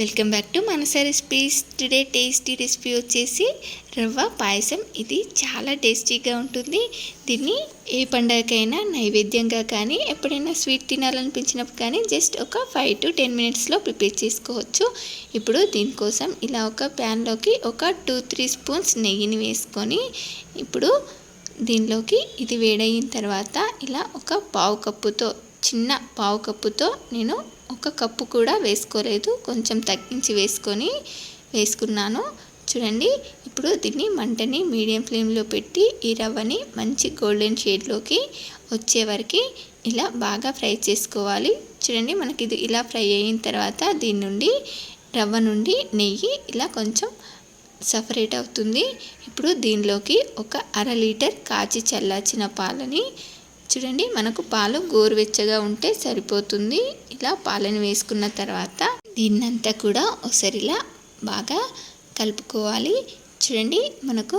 Welcome back to Manasa recipes today tasty recipe వచ్చేసి రవ్వ పాయసం. ఇది చాలా టేస్టీగా ఉంటుంది. దీన్ని ఏ పండగకైనా నైవేద్యంగా కానీ ఎప్పుడైనా స్వీట్ తినాలనిపించినప్పుడు కానీ జస్ట్ ఒక ఫైవ్ టు టెన్ మినిట్స్లో ప్రిపేర్ చేసుకోవచ్చు. ఇప్పుడు దీనికోసం ఇలా ఒక ప్యాన్లోకి ఒక టూ త్రీ స్పూన్స్ నెయ్యిని వేసుకొని ఇప్పుడు దీనిలోకి ఇది వేడయిన తర్వాత ఇలా ఒక పావు కప్పుతో చిన్న పావు కప్పుతో నేను ఒక కప్పు కూడా వేసుకోలేదు. కొంచెం తగ్గించి వేసుకొని వేసుకున్నాను. చూడండి ఇప్పుడు దీన్ని మంటని మీడియం ఫ్లేమ్లో పెట్టి ఈ రవ్వని మంచి గోల్డెన్ షేడ్లోకి వచ్చే వరకు ఇలా బాగా ఫ్రై చేసుకోవాలి. చూడండి మనకి ఇది ఇలా ఫ్రై అయిన తర్వాత దీని నుండి రవ్వ నుండి నెయ్యి ఇలా కొంచెం సపరేట్ అవుతుంది. ఇప్పుడు దీనిలోకి ఒక అర లీటర్ కాచి చల్లార్చిన పాలని చూడండి మనకు పాలు గోరువెచ్చగా ఉంటే సరిపోతుంది. ఇలా పాలను వేసుకున్న తర్వాత దీన్నంతా కూడా ఒకసారిలా బాగా కలుపుకోవాలి. చూడండి మనకు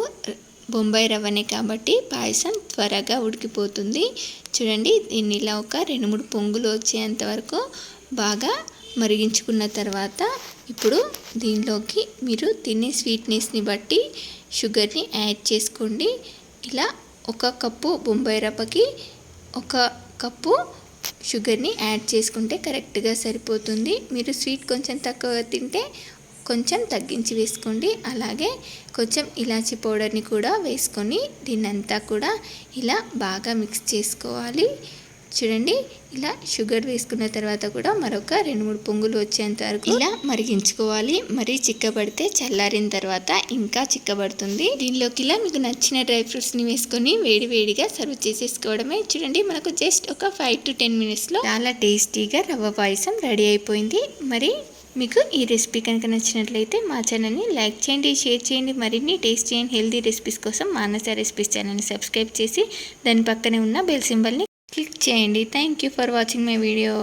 బొంబాయి రవ్వనే కాబట్టి పాయసం త్వరగా ఉడికిపోతుంది. చూడండి దీన్ని ఇలా ఒక రెండు మూడు పొంగులు వచ్చేంత వరకు బాగా మరిగించుకున్న తర్వాత ఇప్పుడు దీనిలోకి మీరు తినే స్వీట్నెస్ని బట్టి షుగర్ని యాడ్ చేసుకోండి. ఇలా ఒక కప్పు బొంబాయి రవ్వకి ఒక కప్పు షుగర్ని యాడ్ చేసుకుంటే కరెక్ట్గా సరిపోతుంది. మీరు స్వీట్ కొంచెం తక్కువ తింటే కొంచెం తగ్గించి వేసుకోండి. అలాగే కొంచెం ఇలాచీ పౌడర్ని కూడా వేసుకొని దీన్నంతా కూడా ఇలా బాగా మిక్స్ చేసుకోవాలి. చూడండి ఇలా షుగర్ వేసుకున్న తర్వాత కూడా మరొక రెండు మూడు పొంగులు వచ్చేంత వరకు ఇలా మరిగించుకోవాలి. మరీ చిక్కబడితే చల్లారిన తర్వాత ఇంకా చిక్కబడుతుంది. దీనిలోకి ఇలా మీకు నచ్చిన డ్రై ఫ్రూట్స్ని వేసుకొని వేడి వేడిగా సర్వ్ చేసేసుకోవడమే. చూడండి మనకు జస్ట్ ఒక ఫైవ్ టు టెన్ మినిట్స్లో చాలా టేస్టీగా రవ్వ పాయసం రెడీ అయిపోయింది. మరి మీకు ఈ రెసిపీ కనుక నచ్చినట్లయితే మా ఛానల్ని లైక్ చేయండి షేర్ చేయండి. మరిన్ని టేస్టీ అండ్ హెల్దీ రెసిపీస్ కోసం మానస రెసిపీస్ ఛానల్ని సబ్స్క్రైబ్ చేసి దాని పక్కనే ఉన్న బెల్ సింబల్ని క్లిక్ చేయండి. Thank you for watching my video